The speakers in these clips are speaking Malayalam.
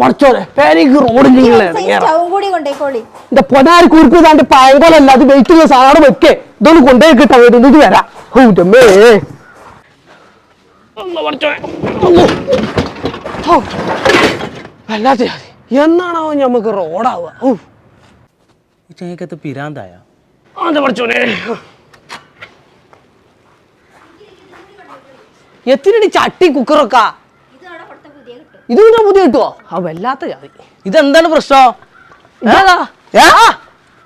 പഠിച്ചോനെ പേരേക്ക് റോഡിൽ എന്റെ പൊനാരി കുറിപ്പ് താണ്ട് പയങ്കോലല്ല അത് വെയിറ്റ് ഉള്ള സാധനം വെക്കേ. ഇതൊന്ന് കൊണ്ടുപോയി കിട്ടാ ഇത് വരാം. ഔ. വല്ലാത്ത. എന്നാണോ ഞമ്മക്ക് റോഡാവുക? ചെങ്ങക്കത്ത് പിരാന്തായ? അതെ പഠിച്ചോനെ എത്തിനടി ചട്ടി കുക്കറൊക്കെ. ഇത് പിന്നെ പുതിയ കിട്ടുവോ? ആ വല്ലാത്ത ജാതി. ഇതെന്താണ് പ്രശ്നം?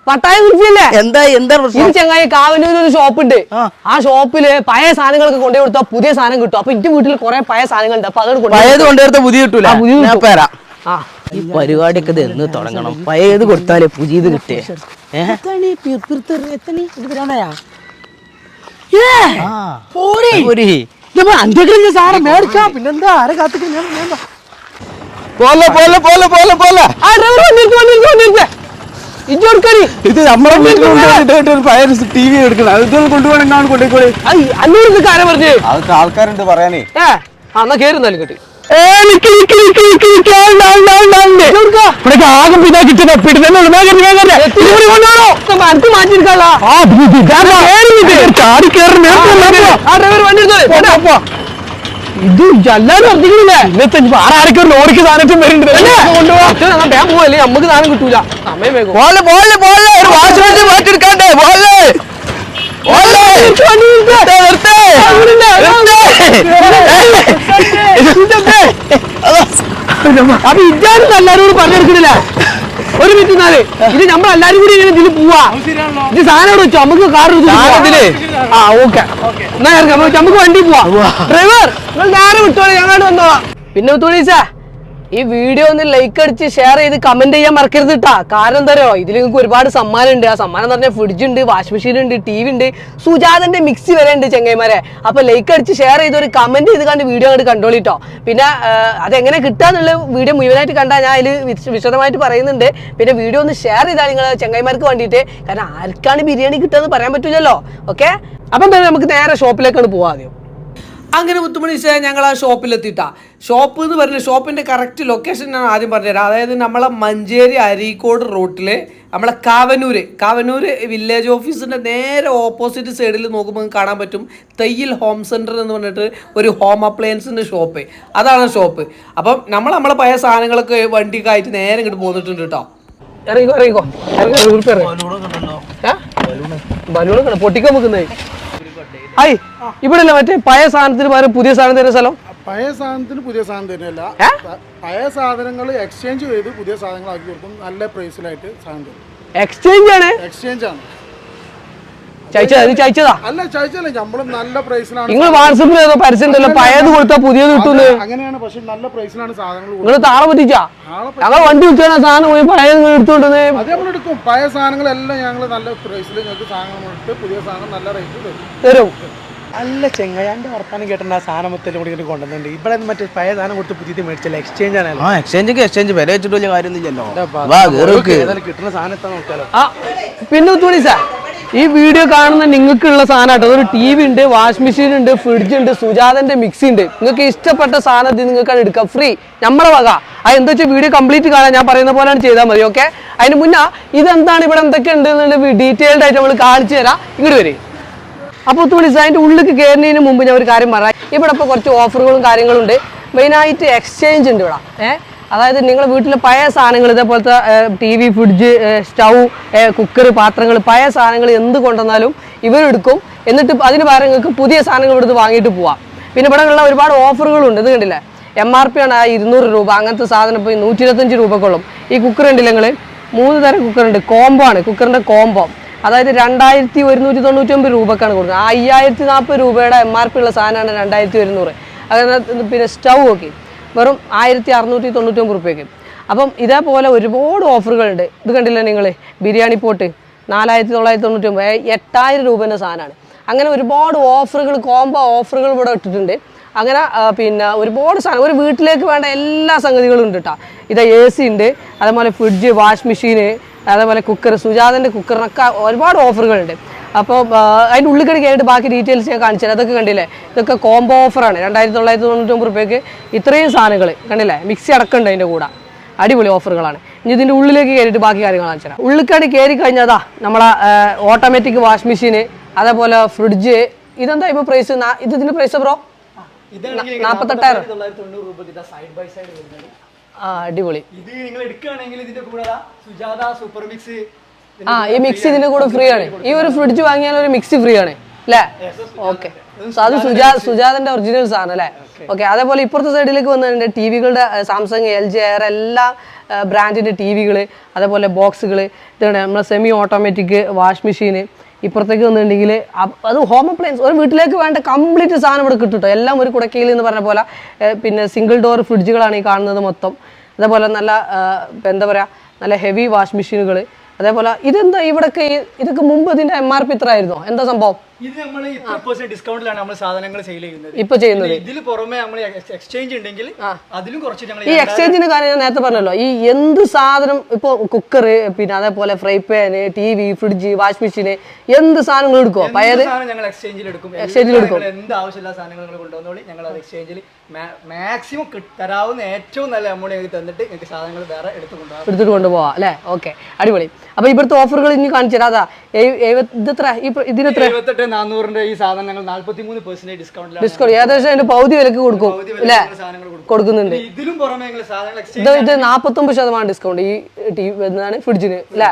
പട്ടായ കുറിച്ചല്ലേ എന്താ എന്താ പ്രശ്നം? ചങ്ങായി കാവനൂര് ഒരു ഷോപ്പ് ഉണ്ട് ആ. ഷോപ്പിൽ പഴയ സാധനങ്ങളൊക്കെ കൊണ്ടുപോയി കൊടുത്താൽ പുതിയ സാധനം കിട്ടും. അപ്പൊ എന്റെ വീട്ടിൽ കുറെ പഴയ സാധനങ്ങൾ ഉണ്ട് അപ്പൊ അതോട് പഴയത് കൊണ്ടുവരുത്ത പുതിയ കിട്ടൂല? കിട്ടും. പേരാ ഈ പരിപാടിയൊക്കെ ഇത് എന്ന് തുടങ്ങണം. പഴയത് കൊടുത്താലേ പുതിയത് കിട്ടേ. ഏഹ് സാറേ മേടിക്കാം. പിന്നെന്താ ആരെ കാത്തിക്കാൻ പോലെ പോലെ പോലെ പോലെ പോലെ. ആ ഡ്രൈവർ വന്നിരിക്കും വന്നിരിക്കും വന്നിരിക്കും. ഇത് നമ്മളെ പഴയ ടി വി എടുക്കണം. അത് ഇതൊന്നും കൊണ്ടുപോകണം കൊണ്ടുപോയിക്കോളി. അന്നോട് ഇത് കാര്യം പറഞ്ഞു? അതൊക്കെ ആൾക്കാരുണ്ട് പറയാനേ. ഏ ആ എന്നാ കേറി എന്നാലും കേട്ടി ആകെ പിന്നെ കിട്ടുന്ന പിടുത്തന്നെ ചാടി കയറി ആ ഡ്രൈവർ വണ്ടി എടുത്തോ ഇത് എല്ലാരും അറിഞ്ഞില്ലേ ഇന്നത്തെ ആരാരൊക്കെ ഒരു ലോറിക്ക് വരുന്നുണ്ട്. പോവല്ലേ? നമുക്ക് സാധനം കിട്ടൂല. അപ്പൊ ഇതാണ് എല്ലാരോടും പറഞ്ഞെടുക്കണില്ല? ഒരു മിനിറ്റ് നാല് ഇത് നമ്മൾ എല്ലാരും കൂടി ഇങ്ങനെ ഇതിൽ പോവാ. ഇത് സാധനം വെച്ചോ? നമുക്ക് കാർ സാധനത്തിൽ? ആ ഓക്കെ. എന്നാ ഇറങ്ങാം. നമുക്ക് വണ്ടി പോവാ. ഡ്രൈവർ നിങ്ങൾ നേരെ വിട്ടോളൂ ഞങ്ങളോട് വന്നോളാം. പിന്നെ മുത്തോളീസാ ഈ വീഡിയോ ഒന്ന് ലൈക്ക് അടിച്ച് ഷെയർ ചെയ്ത് കമന്റ് ചെയ്യാൻ മറക്കരുത് കേട്ടാ കാരണം എന്താ ഇതിൽ നിങ്ങൾക്ക് ഒരുപാട് സമ്മാനം ഉണ്ട് ആ സമ്മാനം എന്ന് പറഞ്ഞാൽ ഫ്രിഡ്ജ് ഉണ്ട് വാഷിംഗ് മെഷീൻ ഉണ്ട് ടി വി ഉണ്ട്. സുജാതന്റെ മിക്സി വരെ ഉണ്ട് ചെങ്ങൈമാരെ അപ്പൊ ലൈക്ക് അടിച്ച് ഷെയർ ചെയ്ത് ഒരു കമന്റ് ചെയ്ത് കണ്ട് വീഡിയോ അങ്ങോട്ട് കണ്ടോളിട്ടോ പിന്നെ അതെങ്ങനെ കിട്ടാന്നുള്ള വീഡിയോ മുഴുവനായിട്ട് കണ്ടാൽ ഞാൻ അതിൽ വിശദമായിട്ട് പറയുന്നുണ്ട്. പിന്നെ വീഡിയോ ഒന്ന് ഷെയർ ചെയ്താൽ നിങ്ങൾ ചെങ്ങൈമാർക്ക് വേണ്ടിയിട്ട്. കാരണം ആർക്കാണ് ബിരിയാണി കിട്ടുക പറയാൻ പറ്റില്ലല്ലോ ഓക്കെ അപ്പം തന്നെ നമുക്ക് നേരെ ഷോപ്പിലേക്കാണ് പോവാം ആദ്യം. അങ്ങനെ മുത്തുമണി സാർ ഞങ്ങൾ ആ ഷോപ്പിലെത്തിയിട്ടാ. ഷോപ്പ് എന്ന് പറഞ്ഞ ഷോപ്പിന്റെ കറക്റ്റ് ലൊക്കേഷൻ ഞാൻ ആദ്യം പറഞ്ഞുതരാം. അതായത് നമ്മളെ മഞ്ചേരി അരീക്കോട് റോട്ടിലെ നമ്മളെ കാവനൂര്. കാവനൂര് വില്ലേജ് ഓഫീസിന്റെ നേരെ ഓപ്പോസിറ്റ് സൈഡിൽ നോക്കുമ്പോൾ കാണാൻ പറ്റും തയ്യൽ ഹോം സെന്റർ എന്ന് പറഞ്ഞിട്ട് ഒരു ഹോം അപ്ലയൻസിന്റെ ഷോപ്പ് അതാണ് ഷോപ്പ് അപ്പം നമ്മൾ നമ്മളെ പഴയ സാധനങ്ങളൊക്കെ വണ്ടിയൊക്കെ ആയിട്ട് നേരെ ഇങ്ങോട്ട് പോന്നിട്ടുണ്ട് കേട്ടോ. ഇറങ്ങിക്കോ ഇറങ്ങിക്കോ. ബലൂൺ പൊട്ടിക്കാൻ വെക്കുന്നേ ഐ ഇവിടെ മറ്റേ പഴയ സാധനത്തിന് പകരം പുതിയ സാധനം തരുന്ന സ്ഥലം? പഴയ സാധനത്തിന് പുതിയ സാധനം തരുന്നില്ല പഴയ സാധനങ്ങൾ എക്സ്ചേഞ്ച് ചെയ്ത് പുതിയ സാധനങ്ങളാക്കി കൊടുക്കും. നല്ല പ്രൈസിലായിട്ട് സാധനം തരും. എക്സ്ചേഞ്ച് ആണ്? എക്സ്ചേഞ്ച് ആണ്. ചയച്ചതാ ഇത് ചയച്ചതാ അല്ല ചയച്ചല്ല നമ്മൾ നല്ല പ്രൈസിലാണ് നിങ്ങൾ വാട്സപ്പിൽ ഏതോ പരസ്യം ഉണ്ടല്ലോ പഴയത് കൊടുത്താൽ പുതിയത് കിട്ടുന്നു അങ്ങനെയാണ് പക്ഷെ നല്ല പ്രൈസിലാണ് സാധനങ്ങൾ നിങ്ങൾ താളെ പറ്റിച്ചാ? ഞങ്ങൾ വണ്ടി വിൽക്കാനാ സാധനം പോയി പഴയത് നിങ്ങൾ എടുത്തോണ്ടത് അത് നമ്മൾ എടുക്കും. പഴയ സാധനങ്ങളെല്ലാം ഞങ്ങൾ നല്ല പ്രൈസിൽ നിങ്ങൾക്ക് സാധനങ്ങൾ ഇട്ട് പുതിയ സാധനം നല്ല റേറ്റ് തരും. നല്ല ചെങ്ങയാന്റെ വർത്താനം കേട്ടിട്ട് ആ സാധനം മൊത്തം കൂടി കൊണ്ടുവന്നുണ്ട് ഇവിടെ മറ്റേ പഴയ സാധനം കൊടുത്ത് പുതിയത് മേടിച്ചല്ല? എക്സ്ചേഞ്ച് ആണല്ലോ. ആ എക്സ്ചേഞ്ച് എക്സ്ചേഞ്ച് വില വെച്ചിട്ട് വലിയ കാര്യമൊന്നുമില്ലല്ലോ വാ കേറി വെക്ക്. ഏതായാലും കിട്ടുന്ന സാധനത്തെ നോക്കാലോ പിന്നെ തുണി സാർ. ഈ വീഡിയോ കാണുന്ന നിങ്ങൾക്കുള്ള സാധനം അതൊരു ടി വി ഉണ്ട് വാഷ് മെഷീൻ ഉണ്ട് ഫ്രിഡ്ജ് ഉണ്ട് സുജാതന്റെ മിക്സി ഉണ്ട്. നിങ്ങൾക്ക് ഇഷ്ടപ്പെട്ട സാധനം ഇത് നിങ്ങൾക്ക് എടുക്കാം. ഫ്രീ നമ്മുടെ വക. അത് എന്താ വെച്ചാൽ വീഡിയോ കംപ്ലീറ്റ് കാണാൻ ഞാൻ പറയുന്ന പോലെയാണ് ചെയ്താൽ മതി ഓക്കെ അതിന് മുന്നേ ഇതെന്താണ് ഇവിടെ എന്തൊക്കെ ഉണ്ട് എന്നുള്ള ഡീറ്റെയിൽഡ് ആയിട്ട് നമ്മൾ കാണിച്ചു തരാം. ഇങ്ങോട്ട് വരെ. അപ്പോൾ തുണി അതിന്റെ ഉള്ളിൽ കയറുന്നതിന് മുമ്പ് ഞാൻ ഒരു കാര്യം പറയാം. ഇവിടെ ഇപ്പോൾ കുറച്ച് ഓഫറുകളും കാര്യങ്ങളും ഉണ്ട്. മെയിനായിട്ട് എക്സ്ചേഞ്ച് ഉണ്ട് ഇവിടെ ഏഹ് അതായത് നിങ്ങൾ വീട്ടിലെ പഴയ സാധനങ്ങൾ ഇതേപോലത്തെ T V fridge stove cooker പാത്രങ്ങൾ പഴയ സാധനങ്ങൾ എന്ത് കൊണ്ടുവന്നാലും ഇവരെടുക്കും എന്നിട്ട് അതിന് പകരം നിങ്ങൾക്ക് പുതിയ സാധനങ്ങൾ ഇവിടുന്ന് വാങ്ങിയിട്ട് പോവാം. പിന്നെ ഇവിടെ ഉള്ള ഒരുപാട് ഓഫറുകളുണ്ട്. ഇത് കണ്ടില്ലേ? എം ആർ പി ആണ് ആ ഇരുന്നൂറ് രൂപ. അങ്ങനത്തെ സാധനം ഇപ്പോൾ നൂറ്റി ഇരുപത്തഞ്ച് രൂപക്കുള്ളും. ഈ കുക്കർ ഉണ്ടല്ലേ നിങ്ങൾ മൂന്ന് തരം കുക്കർ ഉണ്ട് കോംബോ ആണ്. കുക്കറിന്റെ കോംബോ. അതായത് രണ്ടായിരത്തി ഒരുന്നൂറ്റി തൊണ്ണൂറ്റൊമ്പത് രൂപക്കാണ് കൊടുക്കുന്നത്. ആ അയ്യായിരത്തി നാൽപ്പത് രൂപയുടെ എം ആർ പി ഉള്ള സാധനമാണ് രണ്ടായിരത്തി ഒരുന്നൂറ്. അങ്ങനെ പിന്നെ സ്റ്റൗ ഒക്കെ. വെറും ആയിരത്തി അറുന്നൂറ്റി തൊണ്ണൂറ്റൊമ്പത് റുപ്യക്ക്. അപ്പം ഇതേപോലെ ഒരുപാട് ഓഫറുകളുണ്ട്. ഇത് കണ്ടില്ലേ നിങ്ങൾ ബിരിയാണി പോട്ട് നാലായിരത്തി തൊള്ളായിരത്തി തൊണ്ണൂറ്റൊമ്പത് എട്ടായിരം രൂപേന്റെ സാധനമാണ്. അങ്ങനെ ഒരുപാട് ഓഫറുകൾ കോംബോ ഓഫറുകൾ ഇവിടെ ഇട്ടിട്ടുണ്ട്. അങ്ങനെ പിന്നെ ഒരുപാട് സാധനം ഒരു വീട്ടിലേക്ക് വേണ്ട എല്ലാ സംഗതികളും ഉണ്ട് കേട്ടോ ഇത് എ സി ഉണ്ട് അതേപോലെ ഫ്രിഡ്ജ് വാഷ് മെഷീന് അതേപോലെ കുക്കർ സുജാതന്റെ കുക്കറിനൊക്കെ ഒരുപാട് ഓഫറുകളുണ്ട്. അപ്പോൾ അതിന്റെ ഉള്ളിൽ കിടക്കി ആയിട്ട് ബാക്കി ഡീറ്റെയിൽസ് ഞാൻ കാണിച്ചു അതൊക്കെ കണ്ടില്ലേ? ഇതൊക്കെ കോംബോ ഓഫറാണ് രണ്ടായിരത്തി തൊള്ളായിരത്തി തൊണ്ണൂറ്റൊമ്പത് റുപ്യക്ക് ഇത്രയും സാധനങ്ങൾ കണ്ടില്ലേ? മിക്സി അടക്കമുണ്ട് അതിന്റെ കൂടെ. അടിപൊളി ഓഫറുകളാണ് ഇനി ഇതിന്റെ ഉള്ളിലേക്ക് കയറിയിട്ട് ബാക്കി കാര്യങ്ങൾ കാണിച്ചു തരാം. ഉള്ളിക്കാടി കയറി കഴിഞ്ഞതാ നമ്മളെ ഓട്ടോമാറ്റിക് വാഷിംഗ് മെഷീൻ അതേപോലെ ഫ്രിഡ്ജ് ഇതെന്താ ഇപ്പോൾ പ്രൈസ് ഇത് ഇതിന്റെ പ്രൈസ് ബ്രോ നാൽപ്പത്തെട്ടായിരം ആ അടിപൊളി. ഇത് നിങ്ങൾ എടുക്കുകയാണെങ്കിൽ ഇതിന്റെ കൂടെ സുജാത സൂപ്പർ മിക്സ് ആ ഈ മിക്സി ഇതിന്റെ കൂടെ ഫ്രീ ആണ്. ഈ ഒരു ഫ്രിഡ്ജ് വാങ്ങിയാൽ ഒരു മിക്സി ഫ്രീ ആണ് അല്ലേ? ഓക്കെ അത് സുജാ സുജാതന്റെ ഒറിജിനൽ സാധനം അല്ലേ? ഓക്കെ അതേപോലെ ഇപ്പുറത്തെ സൈഡിലേക്ക് വന്നിട്ടുണ്ട് ടി വികളുടെ സാംസങ് എൽ ജി എയർ എല്ലാ ബ്രാൻഡിന്റെ ടി വികൾ അതേപോലെ ബോക്സുകൾ ഇതാണ് നമ്മളെ സെമി ഓട്ടോമാറ്റിക് വാഷ് മെഷീൻ ഇപ്പുറത്തേക്ക് വന്നിട്ടുണ്ടെങ്കിൽ അത് ഹോം അപ്ലയൻസ് ഒരു വീട്ടിലേക്ക് വേണ്ട കംപ്ലീറ്റ് സാധനം ഇവിടെ കിട്ടും എല്ലാം ഒരു കുടക്കയിൽ എന്ന് പറഞ്ഞ പോലെ പിന്നെ സിംഗിൾ ഡോർ ഫ്രിഡ്ജുകളാണ് ഈ കാണുന്നത് മൊത്തം. അതേപോലെ നല്ല എന്താ പറയുക നല്ല ഹെവി വാഷ് മെഷീനുകൾ അതേപോലെ ഇതെന്താ ഇവിടൊക്കെ ഇതൊക്കെ മുമ്പ് ഇതിന്റെ എം ആർ പി ഇത്ര എന്താ സംഭവം? ഇത് നമ്മൾ ഇത്ര പെർസെന്റ് ഡിസ്കൗണ്ടിലാണ് നമ്മൾ സാധനങ്ങൾ സെയിൽ ചെയ്യുന്നത്. ഇപ്പൊ ചെയ്യുന്നത്. ഇതിൽ പുറമെ നമ്മൾ എക്സ്ചേഞ്ച് ഉണ്ടെങ്കിൽ അതിലും കുറച്ച് ഞങ്ങൾ ഈ എക്സ്ചേഞ്ചിന്റെ കാര്യം ഞാൻ നേരത്തെ പറഞ്ഞല്ലോ. ഈ എന്ത് സാധനം ഇപ്പൊ കുക്കർ പിന്നെ അതേപോലെ fry pan T V fridge wash മെഷീന് എന്ത് സാധനങ്ങൾ എടുക്കുവോ? പഴയത് ഞങ്ങൾ എക്സ്ചേഞ്ചിൽ എടുക്കും. എക്സ്ചേഞ്ചിൽ എടുക്കും. എന്ത് ആവശ്യമില്ല സാധനങ്ങൾ നിങ്ങൾ കൊണ്ടുവന്നോളി ഞങ്ങൾ അത് എക്സ്ചേഞ്ചിൽ മാക്സിമം തരാവുന്ന ഏറ്റവും നല്ല എമൗണ്ട് ഞങ്ങൾക്ക് തന്നിട്ട് ഞങ്ങൾക്ക് സാധനങ്ങൾ വേറെ എടുത്തു കൊണ്ടുപോകാം. എടുത്തിട്ട് കൊണ്ടുപോവാം അല്ലേ? ഓക്കെ അടിപൊളി. അപ്പൊ ഇവിടുത്തെ ഓഫറുകൾ ഇനി കാണിച്ചു തരാതാ അതാ എഴു- എഴുപത് ഇതെത്ര? ഇതിനെത്ര? എഴുപത്തെട്ട് നാനൂറിന്റെ ഈ സാധനം ഞങ്ങൾ നാല്പത്തി മൂന്ന് ഡിസ്കൗണ്ടിലാണ് ഡിസ്കൗണ്ട് ഏകദേശം അതിന്റെ പകുതി വിലക്ക് കൊടുക്കും അല്ലേ? കൊടുക്കുന്നുണ്ട്. ഇതിലും പുറമെ സാധനങ്ങൾ ഇത് ഇത് നാൽപ്പത്തൊമ്പത് ശതമാനം ഡിസ്കൗണ്ട് ഈ ഫ്രിഡ്ജിന് അല്ലേ?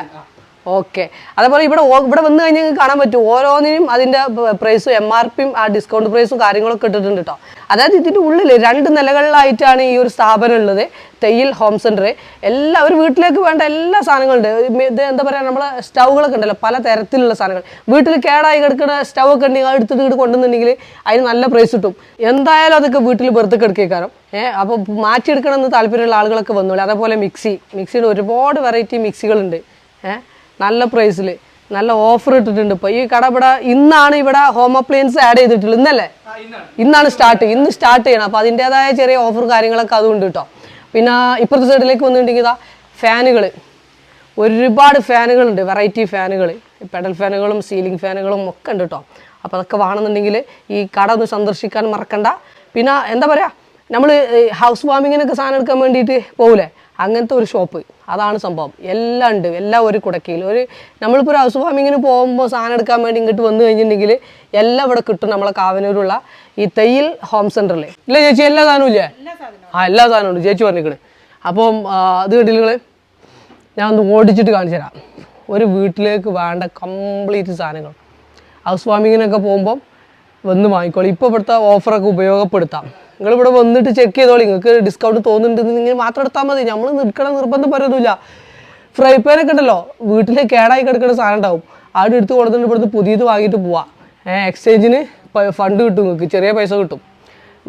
ഓക്കെ അതേപോലെ ഇവിടെ ഇവിടെ വന്നു കഴിഞ്ഞാൽ നിങ്ങൾക്ക് കാണാൻ പറ്റും. ഓരോന്നിനും അതിന്റെ പ്രൈസും എം ആർ പിയും ആ ഡിസ്കൗണ്ട് പ്രൈസും കാര്യങ്ങളൊക്കെ ഇട്ടിട്ടുണ്ട് കേട്ടോ അതായത് ഇതിന്റെ ഉള്ളിൽ രണ്ട് നിലകളിലായിട്ടാണ് ഈ ഒരു സ്ഥാപനം ഉള്ളത്. തെയ്യിൽ ഹോം സെന്റർ എല്ലാ ഒരു വീട്ടിലേക്ക് വേണ്ട എല്ലാ സാധനങ്ങളുണ്ട്. ഇത് എന്താ പറയുക നമ്മളെ സ്റ്റൗകളൊക്കെ ഉണ്ടല്ലോ പല തരത്തിലുള്ള സാധനങ്ങൾ. വീട്ടിൽ കേടായി കിടക്കുന്ന സ്റ്റൗ ഒക്കെ ഉണ്ടെങ്കിൽ എടുത്തിട്ട് ഇങ്ങോട്ട് കൊണ്ടുവന്നിട്ടുണ്ടെങ്കിൽ അതിന് നല്ല പ്രൈസ് കിട്ടും. എന്തായാലും അതൊക്കെ വീട്ടിൽ വെറുതെ കിടക്കേക്കാരം. ഏഹ് അപ്പോൾ മാറ്റിയെടുക്കണമെന്ന് താല്പര്യമുള്ള ആളുകളൊക്കെ വന്നോളൂ. അതേപോലെ മിക്സി. മിക്സിയുടെ ഒരുപാട് വെറൈറ്റി മിക്സികളുണ്ട്. ഏഹ് നല്ല പ്രൈസിൽ നല്ല ഓഫർ ഇട്ടിട്ടുണ്ട് ഇപ്പൊ. ഈ കട ഇവിടെ ഇന്നാണ് ഇവിടെ ഹോം അപ്ലയൻസ് ആഡ് ചെയ്തിട്ടുള്ളത്. ഇന്നല്ലേ? ഇന്നാണ്. സ്റ്റാർട്ട് ഇന്ന് സ്റ്റാർട്ട് ചെയ്യണം. അപ്പൊ അതിന്റെതായ ചെറിയ ഓഫർ കാര്യങ്ങളൊക്കെ അതുകൊണ്ട് കേട്ടോ പിന്നെ ഇപ്പുറത്തെ സൈഡിലേക്ക് വന്നിട്ടുണ്ടെങ്കിൽ ഇതാ ഫാനുകൾ ഒരുപാട് ഫാനുകളുണ്ട് വെറൈറ്റി ഫാനുകൾ പെഡൽ ഫാനുകളും സീലിംഗ് ഫാനുകളും ഒക്കെ ഉണ്ട് കേട്ടോ അപ്പോൾ അതൊക്കെ വേണമെന്നുണ്ടെങ്കിൽ ഈ കട ഒന്ന് സന്ദർശിക്കാൻ മറക്കണ്ട. പിന്നെ എന്താ പറയുക നമ്മൾ ഹൗസ് വാമിങ്ങിനൊക്കെ സാധനം എടുക്കാൻ വേണ്ടിയിട്ട് പോകൂലേ അങ്ങനത്തെ ഒരു ഷോപ്പ് അതാണ് സംഭവം. എല്ലാം ഉണ്ട്. എല്ലാം ഒരു കുടക്കയിൽ ഒരു നമ്മളിപ്പോൾ ഒരു ഹൗസ് ഫാമിങ്ങിന് പോകുമ്പോൾ സാധനം എടുക്കാൻ വേണ്ടി ഇങ്ങോട്ട് വന്നു കഴിഞ്ഞിട്ടുണ്ടെങ്കിൽ എല്ലാം ഇവിടെ കിട്ടും നമ്മളെ കാവനൂരുള്ള ഈ തയ്യൽ ഹോം സെന്ററിൽ ഇല്ല ചേച്ചി എല്ലാ സാധനവും ഇല്ലേ? ആ എല്ലാ സാധനവും ഉണ്ട്. ചേച്ചി പറഞ്ഞിരിക്കണ് അപ്പം അത് കണ്ടില്ല ഞാൻ ഒന്ന് ഓടിച്ചിട്ട് കാണിച്ചു തരാം. ഒരു വീട്ടിലേക്ക് വേണ്ട കംപ്ലീറ്റ് സാധനങ്ങൾ. ഹൗസ് ഫാമിങ്ങിനൊക്കെ പോകുമ്പം വന്ന് വാങ്ങിക്കോളൂ. ഇപ്പോൾ ഇവിടുത്തെ ഓഫറൊക്കെ ഉപയോഗപ്പെടുത്താം. നിങ്ങളിവിടെ വന്നിട്ട് ചെക്ക് ചെയ്തോളി. നിങ്ങൾക്ക് ഡിസ്കൗണ്ട് തോന്നുന്നുണ്ടെന്ന് നിങ്ങൾ മാത്രം എടുത്താൽ മതി. നമ്മൾ നിൽക്കണ നിർബന്ധം പറയുന്നില്ല ഫ്രൈ പാനൊക്കെ ഉണ്ടല്ലോ. വീട്ടിൽ കേടായി കിടക്കുന്ന സാധനം ഉണ്ടാവും. അവിടെ എടുത്ത് കൊടുത്തിട്ട് ഇവിടുന്ന് പുതിയത് വാങ്ങിയിട്ട് പോവാം. എക്സ്ചേഞ്ചിന് ഫണ്ട് കിട്ടും നിങ്ങൾക്ക്. ചെറിയ പൈസ കിട്ടും.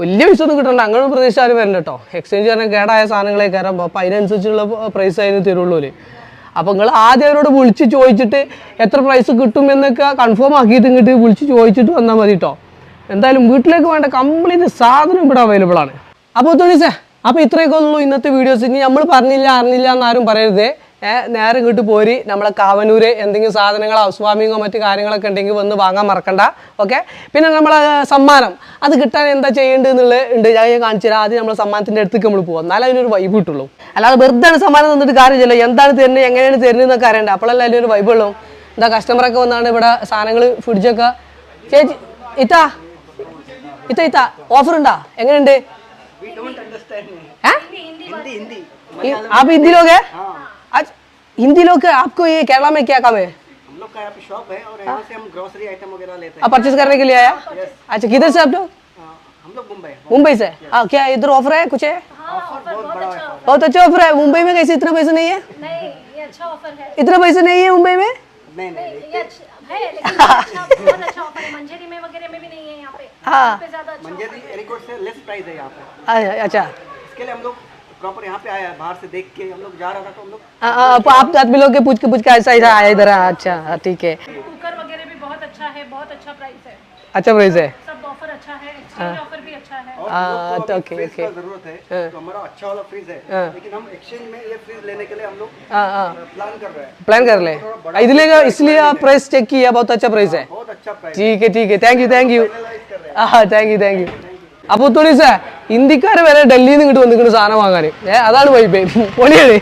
വലിയ പൈസ ഒന്നും കിട്ടണ്ട. അങ്ങനെ പ്രതീക്ഷ ആരും വരണ്ട കേട്ടോ എക്സ്ചേഞ്ച് പറഞ്ഞാൽ കേടായ സാധനങ്ങളെ കയറുമ്പോൾ അപ്പോൾ അതിനനുസരിച്ചുള്ള പ്രൈസ് അതിന് തരുള്ളൂ. അപ്പോൾ നിങ്ങൾ ആദ്യം അവരോട് വിളിച്ച് ചോദിച്ചിട്ട് എത്ര പ്രൈസ് കിട്ടും എന്നൊക്കെ കൺഫേം ആക്കിയിട്ട് ഇങ്ങോട്ട് വിളിച്ച് ചോദിച്ചിട്ട് വന്നാൽ മതി കേട്ടോ എന്തായാലും വീട്ടിലേക്ക് വേണ്ട കംപ്ലീറ്റ് സാധനം ഇവിടെ അവൈലബിൾ ആണ്. അപ്പോൾ തുണിസേ അപ്പോൾ ഇത്രയൊക്കെ ഉള്ളൂ ഇന്നത്തെ വീഡിയോസ് ഇനി നമ്മൾ പറഞ്ഞില്ല അറിഞ്ഞില്ല എന്നാരും പറയരുത്. നേരെ ഇങ്ങോട്ട് പോരി. നമ്മളെ കാവനൂര് എന്തെങ്കിലും സാധനങ്ങളോ ഹൗസ് മറ്റു കാര്യങ്ങളൊക്കെ ഉണ്ടെങ്കിൽ വന്ന് വാങ്ങാൻ മറക്കണ്ട. ഓക്കെ? പിന്നെ നമ്മളെ സമ്മാനം. അത് കിട്ടാൻ എന്താ ചെയ്യേണ്ടത് എന്നുള്ളത് ഉണ്ട്. ഞാൻ കാണിച്ചു തരാം. ആദ്യം നമ്മളെ സമ്മാനത്തിന്റെ അടുത്തേക്ക് നമ്മൾ പോകും എന്നാലും അതിനൊരു വൈബ് കിട്ടുള്ളൂ. അല്ലാതെ വെറുതെ സമ്മാനം തന്നിട്ട് കാര്യമില്ല എന്താണ് തരുന്നത്? എങ്ങനെയാണ് തരുന്നത് എന്നൊക്കെ അറിയണ്ട. അപ്പോഴല്ലേ അതിനൊരു വൈബ് ഉള്ളൂ. എന്താ കസ്റ്റമറൊക്കെ വന്നാണ് ഇവിടെ സാധനങ്ങൾ ഫ്രിഡ്ജൊക്കെ ചേച്ചി ഇത്താ ഇത്ത ഇത്ത ഓഫർ ഉണ്ടാ എങ്ങനെയുണ്ട് हैं? हि- आप हिंदी लोग हैं आज हिंदी लोग हैं, आपको ये केरला में क्या काम है हम लोग का यहाँ पे शॉप है और यहाँ से हम ग्रोसरी आइटम वगैरह लेते हैं आप परचेज करने के लिए आया अच्छा किधर से आप लोग हाँ, हम लोग मुंबई मुंबई से हाँ क्या इधर ऑफर है कुछ है ऑफर बहुत बड़ा है बहुत अच्छा ऑफर है मुंबई में कैसे इतना पैसा नहीं है नहीं ये अच्छा ऑफर है इतना पैसा नहीं है मुंबई में नहीं नहीं ये अच्छा हाँ। लेस अच्छा प्राइस है यहाँ अच्छा। इसके लिए हम लोग प्रॉपर यहाँ पे आया बाहर से देख के हम लोग जा रहा था तो हम लोग आप आप तो आदमी लोग के पूछ के पूछ के ऐसा ऐसा आया इधर अच्छा हाँ, ठीक है। कुकर वगैरह भी बहुत अच्छा है बहुत अच्छा प्राइस है। अच्छा प्राइस है? सब ऑफ़र अच्छा है ऑफ़र हाँ। भी अच्छा है। तो ओके ओके ज़रूरत है हाँ। तो हमारा अच्छा वाला फ्रिज है। लेकिन हम एक्सचेंज में ये फ्रिज लेने के लिए हम लोग प्लान कर रहे हैं। प्लान कर ले। इसलिए इसलिए आप प्राइस चेक किया बहुत अच्छा प्राइस है बहुत अच्छा प्राइस ठीक है ठीक है। थैंक यू थैंक यू ആ താങ്ക് യു താങ്ക് യു അപ്പൊ തുണീസേ ഇന്ത്യക്കാര് വരെ ഡൽഹിയിൽ നിന്ന് ഇങ്ങോട്ട് വന്നിട്ട് സാധനം വാങ്ങാൻ ഏ അതാണ് വൈബ് പൊളിയാണ്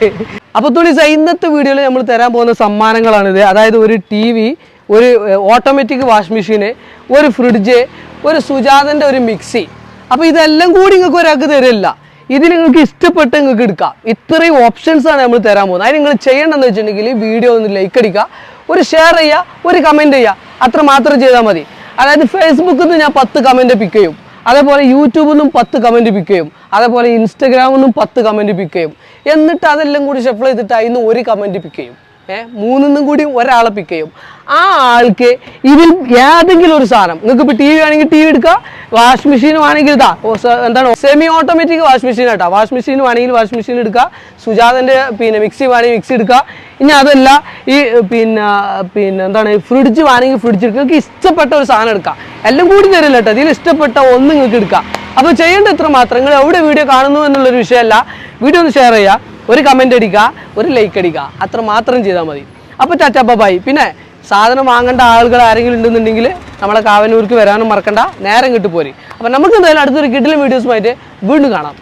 അപ്പൊ തുണീസ ഇന്നത്തെ വീഡിയോയിൽ നമ്മൾ തരാൻ പോകുന്ന സമ്മാനങ്ങളാണിത് അതായത് ഒരു ടി വി ഒരു ഓട്ടോമാറ്റിക് വാഷ് മെഷീന് ഒരു ഫ്രിഡ്ജ് ഒരു സുജാതന്റെ ഒരു മിക്സി അപ്പൊ ഇതെല്ലാം കൂടി നിങ്ങൾക്ക് ഒരാൾക്ക് തരില്ല ഇത് നിങ്ങൾക്ക് ഇഷ്ടപ്പെട്ട് നിങ്ങൾക്ക് എടുക്കാം. ഇത്രയും ഓപ്ഷൻസ് ആണ് നമ്മൾ തരാൻ പോകുന്നത്. അതിന് നിങ്ങൾ ചെയ്യേണ്ടതെന്ന് വെച്ചിട്ടുണ്ടെങ്കിൽ വീഡിയോ ഒന്ന് ലൈക്ക് അടിക്കുക. ഒരു ഷെയർ ചെയ്യുക ഒരു കമന്റ് ചെയ്യുക. അത്ര മാത്രം ചെയ്താൽ മതി. അതായത് ഫേസ്ബുക്കിൽ നിന്ന് ഞാൻ പത്ത് കമന്റ് പിക്ക് ചെയ്യും. അതേപോലെ യൂട്യൂബിൽ നിന്നും പത്ത് കമന്റ് പിക്ക് ചെയ്യും. അതേപോലെ ഇൻസ്റ്റഗ്രാമിൽ നിന്നും പത്ത് കമന്റ് പിക്ക് ചെയ്യും. എന്നിട്ട് അതെല്ലാം കൂടി ഷഫിൾ ചെയ്തിട്ട് അതിൽ നിന്ന് ഒരു കമന്റ് പിക്ക് ചെയ്യും. മൂന്നിന്നും കൂടി ഒരാളെ പിക്ക് ചെയ്യും. ആ ആൾക്ക് ഇതിൽ ഏതെങ്കിലും ഒരു സാധനം നിങ്ങൾക്ക് ഇപ്പോൾ ടി വി ആണെങ്കിൽ ടി വി എടുക്കുക വാഷ് മെഷീൻ ആണെങ്കിൽ ഇതാ എന്താണ് സെമി ഓട്ടോമാറ്റിക് വാഷ് മെഷീൻ കേട്ടോ വാഷ് മെഷീൻ വേണമെങ്കിൽ വാഷ് മെഷീൻ എടുക്കുക സുജാതന്റെ പിന്നെ മിക്സി വേണമെങ്കിൽ മിക്സി എടുക്കുക ഇനി അതല്ല ഈ പിന്നെ പിന്നെ എന്താണ് ഫ്രിഡ്ജ് വേണമെങ്കിൽ ഫ്രിഡ്ജ് എടുക്കുക നിങ്ങൾക്ക് ഇഷ്ടപ്പെട്ട ഒരു സാധനം എടുക്കുക എല്ലാം കൂടി തരില്ല കേട്ടോ. ഇതിൽ ഇഷ്ടപ്പെട്ട ഒന്ന് നിങ്ങൾക്ക് എടുക്കാം. അപ്പോൾ ചെയ്യേണ്ട എത്ര മാത്രം നിങ്ങൾ എവിടെ വീഡിയോ കാണുന്നു എന്നുള്ളൊരു വിഷയമല്ല. വീഡിയോ ഒന്ന് ഷെയർ ചെയ്യുക. ഒരു കമന്റ് അടിക്കുക ഒരു ലൈക്ക് അടിക്കുക അത്ര മാത്രം ചെയ്താൽ മതി. അപ്പോൾ ചാച്ചാ ബൈ പിന്നെ സാധനം വാങ്ങേണ്ട ആളുകൾ ആരെങ്കിലും ഉണ്ടെന്നുണ്ടെങ്കിൽ നമ്മളെ കാവനൂർക്ക് വരാനും മറക്കണ്ട. നേരം കിട്ടി പോരി. അപ്പം നമുക്ക് എന്തായാലും അടുത്തൊരു കിഡിലും വീഡിയോസുമായിട്ട് വീണ്ടും കാണാം.